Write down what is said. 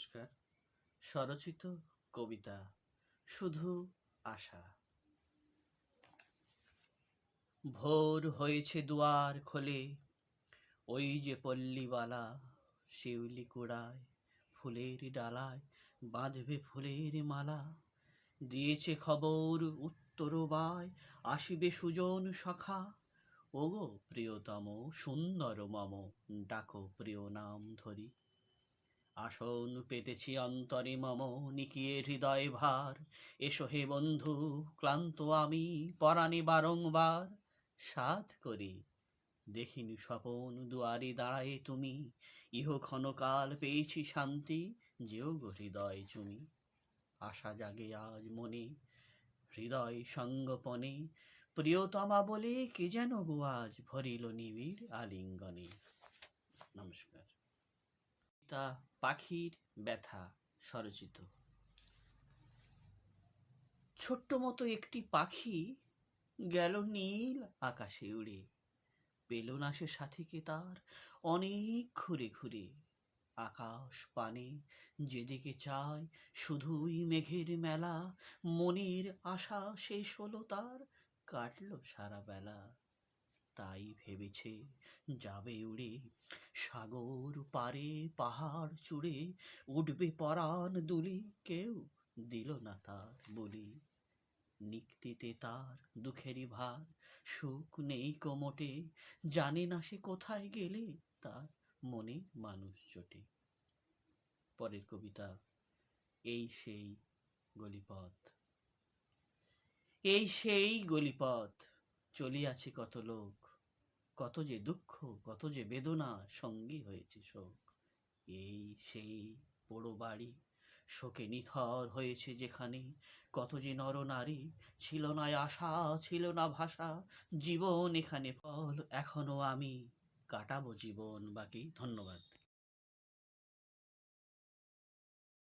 নমস্কার স্বরচিত কবিতা, শুধু আশা। ভোর হয়েছে দুয়ার খোলে, ওই যে পল্লীবালা শিউলি কুড়ায়, ফুলের ডালায় বাঁধবে ফুলের মালা। দিয়েছে খবর উত্তরবায় আসিবে সুজন সখা। ওগো প্রিয়তম সুন্দর মম, ডাকো প্রিয় নাম ধরি। আসন পেতেছি অন্তরে মম নিকিয়ে হৃদয় ভার। এসো হে বন্ধু, ক্লান্ত আমি পরাণে বারংবার। সাধ করি, দেখিনি স্বপন, দুয়ারে দাঁড়ায়ে তুমি। ইহ ক্ষণকাল পেয়েছি শান্তি, যেও গো হৃদয় চুমি। আশা জাগে আজ মনে, হৃদয় সঙ্গপনে। প্রিয়তমা বলে কে যেন গো আজ ভরিল নিবিড় আলিঙ্গনে। নমস্কার। তা পাখির ব্যথা স্বরচিত। ছোট্ট মতো একটি পাখি গেল নীল আকাশে উড়ে। পেল না সে সাথীকে তার অনেক ঘুরে ঘুরে। আকাশ পানে যেদিকে চায় শুধুই মেঘের মেলা। মনের আশা শেষ হলো তার, কাটলো সারা বেলা। তাই ভেবেছে যাবে উড়ে সাগর পারে, পাহাড় চুড়ে, উঠবে পরাণ দুলি। কেউ দিল না তার বলি। নিক্তিতে তার দুঃখেরই ভার, সুখ নেই কোমটে। জানে না সে কোথায় গেলে, তার মনে মানুষ জোটে। পরের কবিতা, এই সেই গলিপথ। এই সেই গলিপথ। চলিয়াছে কত লোক। কত যে দুঃখ, কত যে বেদনা সঙ্গী হয়েছে শোক। এই সেই পোড়ো বাড়ি, শোকে নিথর হয়েছে যেখানে কত যে নরনারী ছিল না আশা, ছিল না ভাষা, জীবন এখানে ফল, এখনও আমি কাটাবো জীবন বাকি। ধন্যবাদ।